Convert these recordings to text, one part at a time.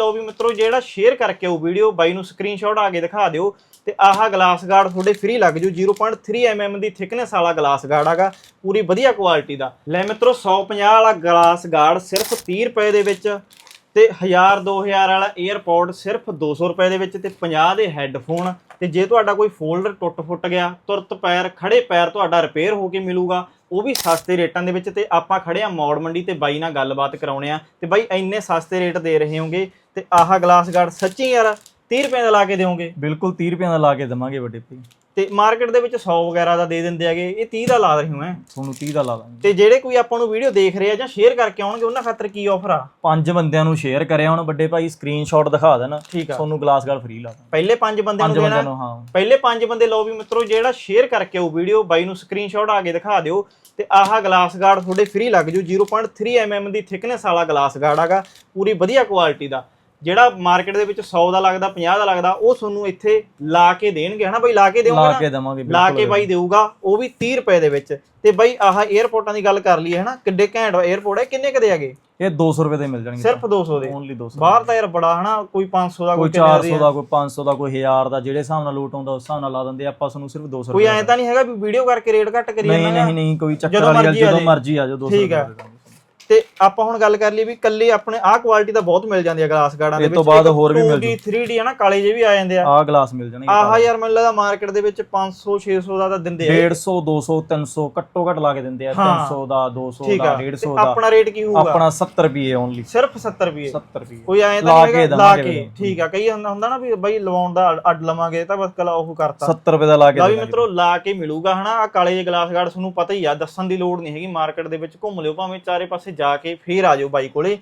ਲਓ ਵੀ ਮਿੱਤਰੋ ਜਿਹੜਾ ਸ਼ੇਅਰ ਕਰਕੇ ਉਹ ਵੀਡੀਓ ਬਾਈ ਨੂੰ ਸਕਰੀਨਸ਼ਾਟ ਆ ਕੇ ਦਿਖਾ ਦਿਓ ਤੇ ਆਹ ਗਲਾਸ ਗਾਰਡ ਤੁਹਾਡੇ ਫ੍ਰੀ ਲੱਗ ਜੂ 0.3 mm ਦੀ ਥਿਕਨੈਸ ਵਾਲਾ ਗਲਾਸ ਗਾਰਡ ਹੈਗਾ, ਪੂਰੀ ਵਧੀਆ ਕੁਆਲਿਟੀ ਦਾ। ਲੈ ਮਿੱਤਰੋ 150 ਵਾਲਾ ਗਲਾਸ ਗਾਰਡ ਸਿਰਫ 30 ਰੁਪਏ ਦੇ ਵਿੱਚ ਤੇ 1000 2000 ਵਾਲਾ 에어ਪੋਰਟ ਸਿਰਫ 200 ਰੁਪਏ ਦੇ ਵਿੱਚ ਤੇ 50 ਦੇ ਹੈੱਡਫੋਨ ਤੇ ਜੇ ਤੁਹਾਡਾ ਕੋਈ ਫੋਲਡਰ ਟੁੱਟ ਫੁੱਟ ਗਿਆ, ਤੁਰਤ ਪੈਰ ਖੜੇ ਪੈਰ ਤੁਹਾਡਾ ਰਿਪੇਅਰ ਹੋ ਕੇ ਮਿਲੂਗਾ, ਉਹ ਵੀ ਸਸਤੇ ਰੇਟਾਂ ਦੇ ਵਿੱਚ ਤੇ ਆਪਾਂ ਖੜੇ ਆ ਮੌੜ ਮੰਡੀ ਤੇ ਬਾਈ ਨਾਲ ਗੱਲਬਾਤ ਕਰਾਉਣੇ ਆ। ਤੇ ਬਾਈ, ਇੰਨੇ ਸਸਤੇ ਰੇਟ ਦੇ ਰਹੇ ਹੋਗੇ ਤੇ ਆਹ ਗਲਾਸ ਗਾਰਡ ਸੱਚੀ ਯਾਰ 30 ਰੁਪਏ ਦਾ ਲਾ ਕੇ ਦਿਓਗੇ? ਬਿਲਕੁਲ 30 ਰੁਪਏ ਦਾ ਲਾ ਕੇ ਦਵਾਂਗੇ ਵੱਡੇ ਭਾਈ। ਤੇ ਮਾਰਕੀਟ ਦੇ ਵਿੱਚ 100 ਵਗੈਰਾ ਦਾ ਦੇ ਦਿੰਦੇ ਹੈਗੇ ਇਹ 30 ਦਾ ਲਾ ਰਹੇ ਹੋ ਤੁਹਾਨੂੰ 30 ਦਾ ਲਾ ਦਾਂਗੇ। ਤੇ ਜਿਹੜੇ ਕੋਈ ਆਪਾਂ ਨੂੰ ਵੀਡੀਓ ਦੇਖ ਰਹੇ ਆ ਜਾਂ ਸ਼ੇਅਰ ਕਰਕੇ ਆਉਣਗੇ ਉਹਨਾਂ ਖਾਤਰ ਕੀ ਆਫਰ ਆ? ਪੰਜ ਬੰਦਿਆਂ ਨੂੰ ਸ਼ੇਅਰ ਕਰਿਆ ਹੁਣ ਵੱਡੇ ਭਾਈ ਸਕਰੀਨਸ਼ਾਟ ਦਿਖਾ ਦੇਣ। ਠੀਕ ਆ। ਤੁਹਾਨੂੰ ਗਲਾਸ ਗਾਰਡ ਫ੍ਰੀ ਲਾ ਦਾਂਗੇ। ਪਹਿਲੇ ਪੰਜ ਬੰਦਿਆਂ ਨੂੰ ਦੇਣਾ। ਹਾਂ। ਪਹਿਲੇ ਪੰਜ ਬੰਦੇ ਲਓ ਵੀ ਮਿੱਤਰੋ ਜਿਹੜਾ ਸ਼ੇਅਰ ਕਰਕੇ ਉਹ ਵੀਡੀਓ ਬਾਈ ਨੂੰ ਸਕਰੀਨਸ਼ਾਟ ਆ ਕੇ ਦਿਖਾ ਦਿਓ। ਤੇ ਆਹ ਗਲਾਸ ਗਾਰਡ ਤੁਹਾਡੇ ਫ੍ਰੀ ਲੱਗ ਜੂ। 0.3 mm ਦੀ ਥਿਕਨੈਸ ਵਾਲਾ ਗਲਾਸ ਗਾਰਡ ਹੈਗਾ। ਪੂਰੀ ਵਧੀਆ ਕੁਆਲਿਟੀ ਦਾ। ਜਿਹੜਾ ਮਾਰਕੀਟ ਦੇ ਵਿੱਚ 100 ਦਾ ਲੱਗਦਾ 50 ਦਾ ਲੱਗਦਾ ਉਹ ਤੁਹਾਨੂੰ ਇੱਥੇ ਲਾ ਕੇ ਦੇਣਗੇ ਹਨਾ ਬਾਈ? ਲਾ ਕੇ ਦੇਵਾਂਗੇ ਲਾ ਕੇ ਬਾਈ ਦੇਊਗਾ ਉਹ ਵੀ 30 ਰੁਪਏ ਦੇ ਵਿੱਚ। ਤੇ ਬਾਈ ਆਹ 에어ਪੋਰਟਾਂ ਦੀ ਗੱਲ ਕਰ ਲਈ ਹਨਾ? ਕਿੱਡੇ ਘੈਂਟ 에어ਪੋਰਟ ਹੈ ਕਿੰਨੇ ਕਦੇ ਹੈਗੇ? ਇਹ 200 ਰੁਪਏ ਦੇ ਮਿਲ ਜਾਣਗੇ ਸਿਰਫ 200 ਦੇ ਓਨਲੀ 200 ਬਾਹਰ ਤਾਂ ਯਾਰ ਬੜਾ ਹਨਾ? ਕੋਈ 500 ਦਾ ਕੋਈ 400 ਦਾ ਕੋਈ 500 ਦਾ ਕੋਈ 1000 ਦਾ ਜਿਹੜੇ ਹਿਸਾਬ ਨਾਲ ਲੋਟ ਆਉਂਦਾ ਉਸ ਹਿਸਾਬ ਨਾਲ ਲਾ ਦਿੰਦੇ ਆਪਾਂ ਤੁਹਾਨੂੰ ਸਿਰਫ 200 ਰੁਪਏ ਕੋਈ ਐਂ ਤਾਂ ਨਹੀਂ ਹੈਗਾ ਵੀ ਵੀਡੀਓ ਕਰਕੇ ਰੇਟ ਘੱਟ ਕਰੀਏ ਨਹੀਂ ਨਹੀਂ ਨਹੀਂ ਕੋਈ ਚੱਕਰ ਵਾਲੀ ਗੱਲ ਜਦੋਂ ਮਰਜ਼ੀ ਆ ਜਾਓ 200 ਠੀਕ ਹੈ ਦੇ ਆਪਾਂ ਹੁਣ ਗੱਲ ਕਰ ਲਈ ਵੀ ਕੱਲੇ ਆਪਣੇ ਆਹ ਕੁਆਲਿਟੀ ਤਾਂ ਬਹੁਤ ਮਿਲ ਜਾਂਦੀ ਹੈ ਗਲਾਸ ਗਾਰਡਾਂ ਦੇ ਇਹ ਵਿੱਚ। ਤੋਂ ਬਾਅਦ ਹੋਰ ਵੀ ਮਿਲ 2D 3D ਹਨਾ ਕਾਲੇ ਜੇ ਵੀ ਆ ਜਾਂਦੇ ਆ। ਆਹ ਗਲਾਸ ਮਿਲ ਜਾਣਗੇ ਆਹ ਯਾਰ ਮੈਨੂੰ ਲੱਗਦਾ ਮਾਰਕੀਟ ਦੇ ਵਿੱਚ 500 600 ਦਾ ਤਾਂ ਦਿੰਦੇ ਆ 150 200 300 ਘੱਟੋ ਘੱਟ ਲਾ ਕੇ ਦਿੰਦੇ ਆ। ਹਾਂ। 300 ਦਾ 200 ਠੀਕ ਦਾ ਆ। 150 ਤੇ ਦਾ। ਆਪਣਾ ਰੇਟ ਕੀ ਹੋਊਗਾ? ਆਪਣਾ 70 ਰੁਪਏ ਓਨਲੀ ਸਿਰਫ 70 ਰੁਪਏ। 70 ਰੁਪਏ। ਕੋਈ ਐਂ ਤਾਂ ਲਾ ਕੇ ਹੈਗਾ ਲਾ ਦੇਵਾਂਗੇ ਕੇ। ਠੀਕ ਆ। ਕਈ ਹੁੰਦਾ ਹੁੰਦਾ ਨਾ ਵੀ ਬਈ ਲਵਾਉਣ ਦਾ ਅੱਡ ਲਵਾਂਗੇ ਤਾਂ ਬਸ ਕਲਾ ਉਹ ਕਰਤਾ। 70 ਰੁਪਏ ਦਾ ਲਾ ਕੇ ਲਾ ਵੀ। ਮਿੱਤਰੋ ਲਾ ਕੇ ਮਿਲੂਗਾ ਹਨਾ। ਆ ਕਾਲੇ ਜਿਹੇ ਗਲਾਸ ਗਾਰਡ ਤੁਹਾਨੂੰ ਪਤਾ ਹੀ ਆ ਦੱਸਣ ਦੀ ਲੋੜ ਨਹੀਂ ਹੈਗੀ। ਮਾਰਕੀਟ ਦੇ ਵਿੱਚ ਘੁੰਮ ਲਿਓ ਭਾਵੇਂ ਚਾਰੇ ਪਾਸੇ ਜਾ ਕੇ ਫੇਰ ਆ ਜਾਓ ਬਾਈ ਕੋਲੇ।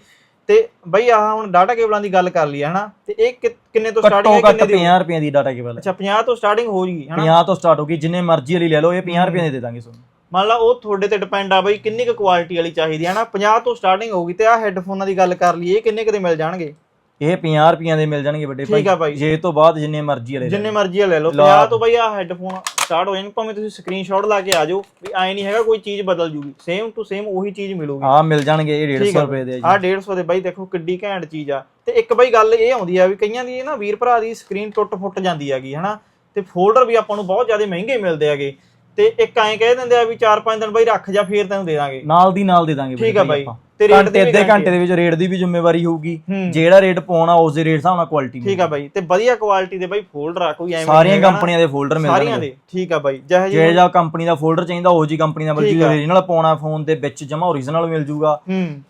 ਤੇ ਬਈ ਆਹ ਹੁਣ ਡਾਟਾ ਕੇਬਲਾਂ ਦੀ ਗੱਲ ਕਰ ਲਈ ਹੈ ਹਨਾ? ਤੇ ਇਹ ਕਿ- ਕਿੰਨੇ ਤੋਂ ਘੱਟੋ ਸਟਾਰਟਿੰਗ ਹੈ ਘੱਟ ਕਿੰਨੇ ਦੀ 50 ਰੁਪਏ ਦੀ ਡਾਟਾ ਕੇਬਲ ਅੱਛਾ 50 ਤੋਂ ਸਟਾਰਟਿੰਗ ਹੋ ਜੂਗੀ ਹਨਾ? 50 ਤੋਂ ਸਟਾਰਟ ਹੋਗੀ ਜਿੰਨੇ ਮਰਜ਼ੀ ਵਾਲੀ ਲੈ ਲਓ ਇਹ 50 ਰੁਪਏ ਦੇ ਦੇ ਦਾਂਗੇ ਤੁਹਾਨੂੰ। ਮੰਨ ਲਾ ਉਹ ਤੁਹਾਡੇ ਤੇ ਡਿਪੈਂਡ ਆ ਬਈ ਕਿੰਨੀ ਕੁ ਕੁਆਲਿਟੀ ਵਾਲੀ ਚਾਹੀਦੀ ਹੈ ਨਾ 50 ਤੋਂ ਸਟਾਰਟਿੰਗ ਹੋਊਗੀ ਤੇ ਆਹ ਹੈੱਡਫੋਨਾਂ ਦੀ ਗੱਲ ਕਰ ਲਈਏ ਇਹ ਕਿੰਨੇ ਕੁ ਦੇ ਮਿਲ ਜਾਣਗੇ? ਇਹ 50 ਰੁਪਈਆਂ ਦੇ ਮਿਲ ਜਾਣਗੇ ਵੱਡੇ ਠੀਕ ਆ ਬਾਈ। ਜੇ ਤੋਂ ਬਾਅਦ ਜਿੰਨੇ ਮਰਜ਼ੀ ਵਾਲੇ ਲੈ ਜਿੰਨੇ ਮਰਜ਼ੀ ਲੈ ਲਓ। ਲਾ 50 ਤੋਂ ਬਈ ਆਹ ਹੈੱਡਫੋਨ ਸਟਾਰਟ ਹੋ ਜਾਣਗੇ ਭਾਵੇਂ ਤੁਸੀਂ ਸਕਰੀਨਸ਼ਾਟ ਲਾ ਕੇ ਆ ਜਾਓ ਵੀ ਐ ਨਹੀਂ ਹੈਗਾ ਕੋਈ ਚੀਜ਼ ਬਦਲ ਜੂਗੀ। ਸੇਮ ਟੂ ਸੇਮ ਉਹੀ ਚੀਜ਼ ਮਿਲੂਗੀ। ਆ ਮਿਲ ਜਾਣਗੇ ਇਹ ਠੀਕ 150 ਆ ਰੁਪਏ ਦੇ ਆ ਜੀ। ਆਹ 150 ਦੇ ਬਾਈ ਦੇਖੋ ਕਿੱਡੀ ਘੈਂਟ ਚੀਜ਼ ਆ। ਤੇ ਇੱਕ ਬਾਈ ਗੱਲ ਇਹ ਆਉਂਦੀ ਆ ਵੀ ਕਈਆਂ ਦੀ ਨਾ ਵੀਰ ਭਰਾ ਦੀ ਸਕਰੀਨ ਟੁੱਟ ਫੁੱਟ ਜਾਂਦੀ ਹੈਗੀ ਹਨਾ? ਤੇ ਫੋਲਡਰ ਵੀ ਆਪਾਂ ਨੂੰ ਬਹੁਤ ਜ਼ਿਆਦਾ ਮਹਿੰਗੇ ਮਿਲਦੇ ਹੈਗੇ। ਤੇ ਇੱਕ ਐਂ ਕਹਿ ਦਿੰਦੇ ਆ ਵੀ 4-5 ਦਿਨ ਬਾਈ ਰੱਖ ਜਾ ਫੇਰ ਤੈਨੂੰ ਦੇ ਦਾਂਗੇ। ਨਾਲ ਦੀ ਨਾਲ ਦੇ ਦਾਂਗੇ ਠੀਕ ਆ ਬਾਈ। ਤੇ ਰੇਟ ਦੀ ਅੱਧੇ ਘੰਟੇ ਦੇ ਵਿੱਚ ਰੇਟ ਦੀ ਵੀ ਜ਼ਿੰਮੇਵਾਰੀ ਹੋਊਗੀ। ਜਿਹੜਾ ਰੇਟ ਪਾਉਣਾ ਉਸ ਦੇ ਰੇਟ ਹਿਸਾਬ ਨਾਲ ਕੁਆਲਿਟੀ ਠੀਕ ਆ ਬਾਈ। ਤੇ ਵਧੀਆ ਕੁਆਲਿਟੀ ਦੇ ਬਾਈ ਫੋਲਡਰ ਆ ਕੋਈ ਐਵੇਂ ਸਾਰੀਆਂ। ਕੰਪਨੀਆਂ ਦੇ ਫੋਲਡਰ ਮਿਲ ਸਾਰੀਆਂ ਦੇ। ਠੀਕ ਆ ਬਾਈ। ਜਿਹੇ ਜਿਹੇ ਜਾਂ ਕੰਪਨੀ ਦਾ ਫੋਲਡਰ ਚਾਹੀਦਾ ਉਹ ਜੀ ਕੰਪਨੀ ਦਾ ਮਿਲ ਜੂਗਾ। ਓਰੀਜਨਲ ਪਾਉਣਾ ਫੋਨ ਦੇ ਵਿੱਚ ਜਮਾ ਓਰੀਜਨਲ ਮਿਲ ਜੂਗਾ।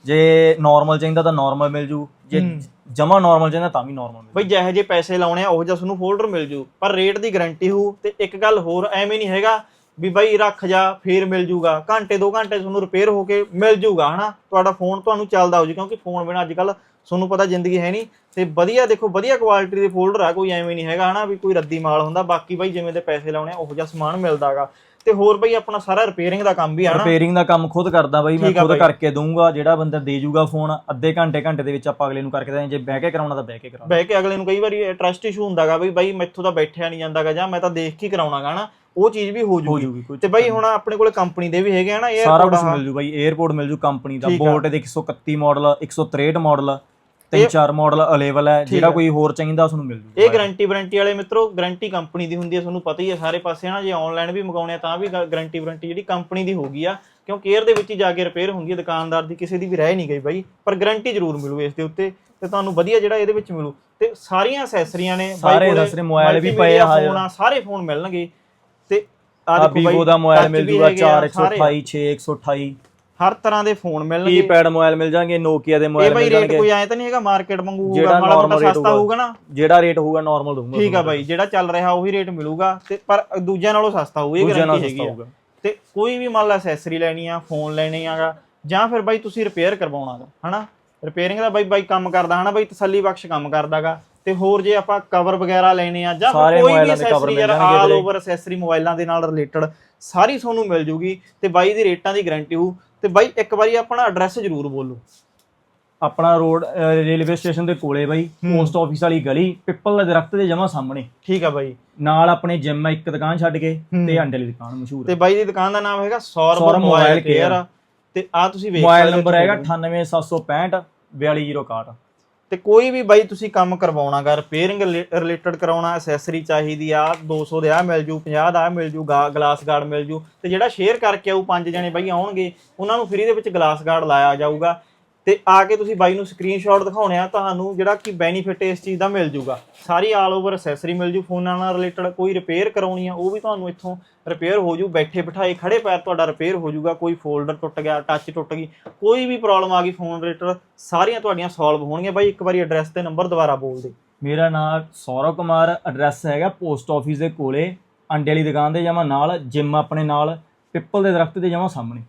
ਜੇ ਨਾਰਮਲ ਚਾਹੀਦਾ ਤਾਂ ਨਾਰਮਲ ਮਿਲ ਜੂ। ਜੇ ਜਮਾ ਨਾਰਮਲ ਚਾਹੀਦਾ ਤਾਂ ਵੀ ਨਾਰਮਲ ਮਿਲ ਬਈ ਜਿਹੇ ਜੇ ਪੈਸੇ ਲਾਉਣੇ ਆ ਉਹ ਜਿਹਾ ਤੁਹਾਨੂੰ ਫੋਲਡਰ ਮਿਲ ਜੂ। ਪਰ ਰੇਟ ਦੀ ਗਾਰੰਟੀ ਹੋਊ। ਤੇ ਇੱਕ ਗੱਲ ਹੋਰ ਐਵੇਂ ਨਹੀਂ ਹੈਗਾ ਵੀ ਬਾਈ ਰੱਖ ਜਾ ਫੇਰ ਮਿਲ ਜੂਗਾ। ਘੰਟੇ ਦੋ ਘੰਟੇ ਤੁਹਾਨੂੰ ਰਿਪੇਅਰ ਹੋ ਕੇ ਮਿਲ ਜੂਗਾ ਹਨਾ? ਤੁਹਾਡਾ ਫੋਨ ਤੁਹਾਨੂੰ ਚੱਲਦਾ ਹੋ ਜੀ ਕਿਉਂਕਿ ਫੋਨ ਬਿਨਾ ਅੱਜ ਕੱਲ ਤੁਹਾਨੂੰ ਪਤਾ ਜ਼ਿੰਦਗੀ ਹੈ ਨਹੀਂ। ਤੇ ਵਧੀਆ ਦੇਖੋ ਵਧੀਆ ਕੁਆਲਿਟੀ ਦੇ ਫੋਲਡਰ ਆ ਕੋਈ ਐਵੇਂ ਨਹੀਂ ਹੈਗਾ ਹਨਾ ਵੀ ਕੋਈ ਰੱਦੀ ਮਾਲ ਹੁੰਦਾ। ਬਾਕੀ ਬਾਈ ਜਿਵੇਂ ਦੇ ਪੈਸੇ ਲਾਉਣੇ ਉਹੋ ਜਿਹਾ ਸਮਾਨ ਮਿਲਦਾਗਾ। ਤੇ ਹੋਰ ਬਾਈ ਆਪਣਾ ਸਾਰਾ ਰਿਪੇਅਰਿੰਗ ਦਾ ਕੰਮ ਵੀ ਆ ਨਾ ਰਿਪੇਅਰਿੰਗ ਦਾ ਕੰਮ ਖੁਦ ਕਰਦਾ ਬਾਈ ਮੈਂ ਖੁਦ। ਕਰਕੇ ਦਊਂਗਾ ਜਿਹੜਾ ਬੰਦਾ ਦੇ ਜੂਗਾ ਫੋਨ ਅੱਧੇ ਘੰਟੇ ਘੰਟੇ ਦੇ ਵਿੱਚ ਆਪਾਂ ਅਗਲੇ ਨੂੰ ਕਰਕੇ ਦੇਵਾਂਗੇ। ਜੇ ਬਹਿ ਕੇ ਕਰਾਉਣਾ ਤਾਂ ਬਹਿ ਕੇ ਕਰਾ ਬਹਿ ਕੇ ਅਗਲੇ ਨੂੰ ਕਈ ਵਾਰੀ ਟਰਸਟ ਇਸ਼ੂ ਹੁੰਦਾਗਾ ਬਈ ਬਾਈ ਮੈਥੋਂ ਤਾਂ ਬੈਠਿਆ ਨਹੀਂ ਜਾਂਦਾਗਾ ਜਾਂ ਮੈਂ ਤਾਂ ਦੇਖ ਕੇ ਕਰਾਉਣਾਗਾ ਹਨਾ? ਉਹ ਚੀਜ਼ ਵੀ ਹੋ ਹੋ ਜੂਗੀ ਜੂਗੀ, ਕੋਈ ਤੇ ਬਾਈ ਹੁਣ ਆਪਣੇ ਕੋਲ ਕੰਪਨੀ ਦੇ ਵੀ ਹੈਗੇ ਆ ਨਾ ਇਹ ਸਾਰਾ ਕੁਝ ਮਿਲ ਜੂ ਬਾਈ 에어ਪੋਰਟ ਮਿਲ ਜੂ ਕੰਪਨੀ ਦਾ ਠੀਕ ਆ। ਬੋਟ ਦੇ 131 ਮਾਡਲ 163 ਮਾਡਲ ਇਹ- 3-4 ਮਾਡਲ ਅਵੇਲੇਬਲ ਹੈ ਜਿਹੜਾ ਆ। ਕੋਈ ਹੋਰ ਚਾਹੀਦਾ ਉਸ ਨੂੰ ਮਿਲ ਜੂ ਇਹ ਗਾਰੰਟੀ ਵਾਰੰਟੀ ਵਾਲੇ ਮਿੱਤਰੋ ਗਾਰੰਟੀ ਕੰਪਨੀ ਦੀ ਹੁੰਦੀ ਹੈ ਤੁਹਾਨੂੰ ਪਤਾ ਹੀ ਹੈ ਸਾਰੇ ਪਾਸੇ ਨਾ ਜੇ ਆਨਲਾਈਨ ਵੀ ਮੰਗਾਉਣੇ ਆ ਤਾਂ ਵੀ ਗਾਰੰਟੀ ਵਾਰੰਟੀ ਜਿਹੜੀ ਕੰਪਨੀ ਦੀ ਹੋਗੀ ਆ ਕਿਉਂ ਕੇਅਰ ਦੇ ਵਿੱਚ ਹੀ ਜਾ ਕੇ ਰਿਪੇਅਰ ਹੁੰਦੀ ਹੈ ਦੁਕਾਨਦਾਰ ਦੀ ਕਿਸੇ ਦੀ ਵੀ ਰਹਿ ਨਹੀਂ ਗਈ ਬਾਈ ਪਰ ਗਾਰੰਟੀ ਜ਼ਰੂਰ ਮਿਲੂ ਇਸ ਦੇ ਉੱਤੇ ਤੇ ਤੁਹਾਨੂੰ ਵਧੀਆ ਜਿਹੜਾ ਇਹਦੇ ਵਿੱਚ ਮਿਲੂ ਤੇ ਸਾਰੀਆਂ ਅਸੈਸਰੀਆਂ ਨੇ ਬਾਈ ਸਾਰੇ ਕੋਲੇ ਦੱਸ ਰਹੇ, mobile ਵੀ ਪਏ ਆ multimedia ਹਾਜ਼ਰ। ਫੋਨ ਆ ਸਾਰੇ ਫੋਨ ਮਿਲਣਗੇ ਤੇ ਆ ਆ ਦੇਖੋ ਬਾਈ ਵੀਵੋ ਦਾ ਮੋਬਾਈਲ ਮਿਲ ਜੂਗਾ ਹੈਗੇ ਆ, 4 ਸਾਰੇ। 128 6 128 ਹਰ ਤਰ੍ਹਾਂ ਦੇ ਫੋਨ ਮਿਲਣਗੇ। ਕੀਪੈਡ ਮੋਬਾਈਲ ਮਿਲ ਜਾਣਗੇ ਨੋਕੀਆ ਦੇ ਇਹ ਮੋਬਾਈਲ ਬਾਈ ਮਿਲ ਰੇਟ ਜਾਣਗੇ। ਕੋਈ ਐ ਤਾਂ ਨਹੀਂ ਹੈਗਾ ਮਾਰਕੀਟ ਵਾਂਗੂ ਹੋਊਗਾ ਮਾੜਾ ਮੋਟਾ ਸਸਤਾ ਹੋਊਗਾ। ਹੋਊਗਾ ਨਾ। ਜਿਹੜਾ ਰੇਟ ਹੋਊਗਾ ਨਾਰਮਲ ਦਊਂਗਾ ਠੀਕ ਆ ਬਾਈ ਜਿਹੜਾ ਚੱਲ ਰਿਹਾ ਉਹੀ ਰੇਟ ਮਿਲੂਗਾ ਤੇ ਪਰ ਦੂਜਿਆਂ ਨਾਲੋਂ ਸਸਤਾ ਹੋਊ ਇਹ ਗਾਰੰਟੀ ਹੈਗੀ ਆ। ਹੋਊਗਾ। ਤੇ ਕੋਈ ਵੀ ਮੰਨ ਲਾ ਐਕਸੈਸਰੀ ਲੈਣੀ ਆ ਫੋਨ ਲੈਣੇ ਆਗਾ ਜਾਂ ਫਿਰ ਬਾਈ ਤੁਸੀਂ ਰਿਪੇਅਰ ਕਰਵਾਉਣਾਗਾ ਹਨਾ? ਰਿਪੇਅਰਿੰਗ ਦਾ ਬਾਈ ਬਾਈ ਕੰਮ ਕਰਦਾ ਹਨਾ ਬਾਈ? ਤਸੱਲੀ ਬਖਸ਼ ਕੰਮ ਕਰਦਾਗਾ। ਤੇ ਹੋਰ ਜੇ ਆਪਾਂ ਕਵਰ ਵਗੈਰਾ ਲੈਣੇ ਆ ਜਾਂ ਕੋਈ ਵੀ ਮੋਬਾਈਲਾਂ ਮਿਲ ਯਾਰ ਆਲ ਵੀਰੇ। ਓਵਰ ਐਕਸੈਸਰੀ ਮੋਬਾਈਲਾਂ ਦੇ ਨਾਲ ਰਿਲੇਟਡ ਸਾਰੀ ਤੁਹਾਨੂੰ ਮਿਲ ਜੂਗੀ ਤੇ ਬਾਈ ਦੀ ਰੇਟਾਂ ਦੀ ਗਾਰੰਟੀ ਹੋਊ ਤੇ ਬਾਈ ਇੱਕ ਵਾਰੀ ਆਪਣਾ ਐਡਰੈਸ ਜ਼ਰੂਰ ਬੋਲੋ ਆਪਣਾ ਰੋਡ ਰੇਲਵੇ ਸਟੇਸ਼ਨ ਦੇ ਕੋਲੇ ਬਾਈ ਪੋਸਟ ਆਫਿਸ ਵਾਲੀ ਗਲੀ ਪਿੱਪਲ ਦੇ ਦਰਖਤ ਦੇ ਜਮਾ ਸਾਹਮਣੇ ਠੀਕ ਆ ਬਾਈ ਨਾਲ ਆਪਣੇ ਜਿਮ ਹੈ ਇੱਕ ਦੁਕਾਨ ਛੱਡ ਕੇ ਹੂੰ। ਤੇ ਅੰਡੇ ਵਾਲੀ ਦੁਕਾਨ ਮਸ਼ਹੂਰ ਤੇ ਹੈ ਬਾਈ ਦੀ ਦੁਕਾਨ ਦਾ ਨਾਮ ਹੈਗਾ ਸੌਰਵ ਮੋਬਾਈਲ ਕੇਅਰ। ਤੇ ਆ ਤੁਸੀਂ ਵੇਖ ਮੋਬਾਈਲ ਸਕਦੇ ਹੋ ਨੰਬਰ ਹੈਗਾ ਤੁਸੀਂ। 98765 42061 ਤੇ ਕੋਈ ਵੀ ਬਾਈ ਤੁਸੀਂ ਕੰਮ ਕਰਵਾਉਣਾਗਾ ਰਿਪੇਅਰਿੰਗ ਰਿਲੇਟਡ ਕਰਾਉਣਾ ਐਸੈਸਰੀ ਚਾਹੀਦੀ ਆ 200 ਦੇ ਆ ਮਿਲ ਜੂ 50 ਦਾ ਆ ਮਿਲ ਜੂ ਗਲਾਸ ਗਾਰਡ ਮਿਲ ਜੂ, ਤੇ ਜਿਹੜਾ ਸ਼ੇਅਰ ਕਰਕੇ ਆਊ, ਪੰਜ ਜਣੇ ਬਾਈ ਆਉਣਗੇ, ਉਹਨਾਂ ਨੂੰ ਫ੍ਰੀ ਦੇ ਵਿੱਚ ਗਲਾਸ ਗਾਰਡ ਲਾਇਆ ਜਾਊਗਾ। ਤੇ ਆ ਕੇ ਤੁਸੀਂ ਬਾਈ ਨੂੰ ਸਕਰੀਨਸ਼ਾਟ ਦਿਖਾਉਣੇ ਆ, ਤੁਹਾਨੂੰ ਜਿਹੜਾ ਕਿ ਬੈਨੀਫਿਟ ਇਸ ਚੀਜ਼ ਦਾ ਮਿਲ ਜੂਗਾ। ਸਾਰੀ ਆਲ ਓਵਰ ਅਸੈਸਰੀ ਮਿਲ ਜੂ ਫੋਨਾਂ ਨਾਲ ਰਿਲੇਟਡ ਕੋਈ ਰਿਪੇਅਰ ਕਰਾਉਣੀ ਆ, ਉਹ ਵੀ ਤੁਹਾਨੂੰ ਇੱਥੋਂ ਰਿਪੇਅਰ ਹੋ ਜੂ, ਬੈਠੇ ਬਿਠਾਏ ਖੜੇ ਪੈਰ ਤੁਹਾਡਾ ਰਿਪੇਅਰ ਹੋ ਜੂਗਾ, ਕੋਈ ਫੋਲਡਰ ਟੁੱਟ ਗਿਆ ਟੱਚ ਟੁੱਟ ਗਈ, ਕੋਈ ਵੀ ਪ੍ਰੋਬਲਮ ਆ ਗਈ ਫੋਨ ਰਿਲੇਟਡ ਸਾਰੀਆਂ ਤੁਹਾਡੀਆਂ ਸੋਲਵ ਹੋਣਗੀਆਂ। ਬਾਈ, ਇੱਕ ਵਾਰੀ ਐਡਰੈਸ ਤੇ ਨੰਬਰ ਦੁਬਾਰਾ ਬੋਲ ਦੇ। ਮੇਰਾ ਨਾਮ ਸੌਰਵ ਕੁਮਾਰ ਐਡਰੈਸ ਹੈਗਾ ਪੋਸਟ ਆਫਿਸ ਦੇ ਕੋਲੇ, ਅੰਡੇ ਵਾਲੀ ਦੁਕਾਨ ਦੇ ਜਮਾ ਨਾਲ ਜਿਮ ਆਪਣੇ ਨਾਲ ਪਿੱਪਲ ਦੇ ਦਰਖਤ ਦੇ ਜਮਾ ਸਾਹਮਣੇ।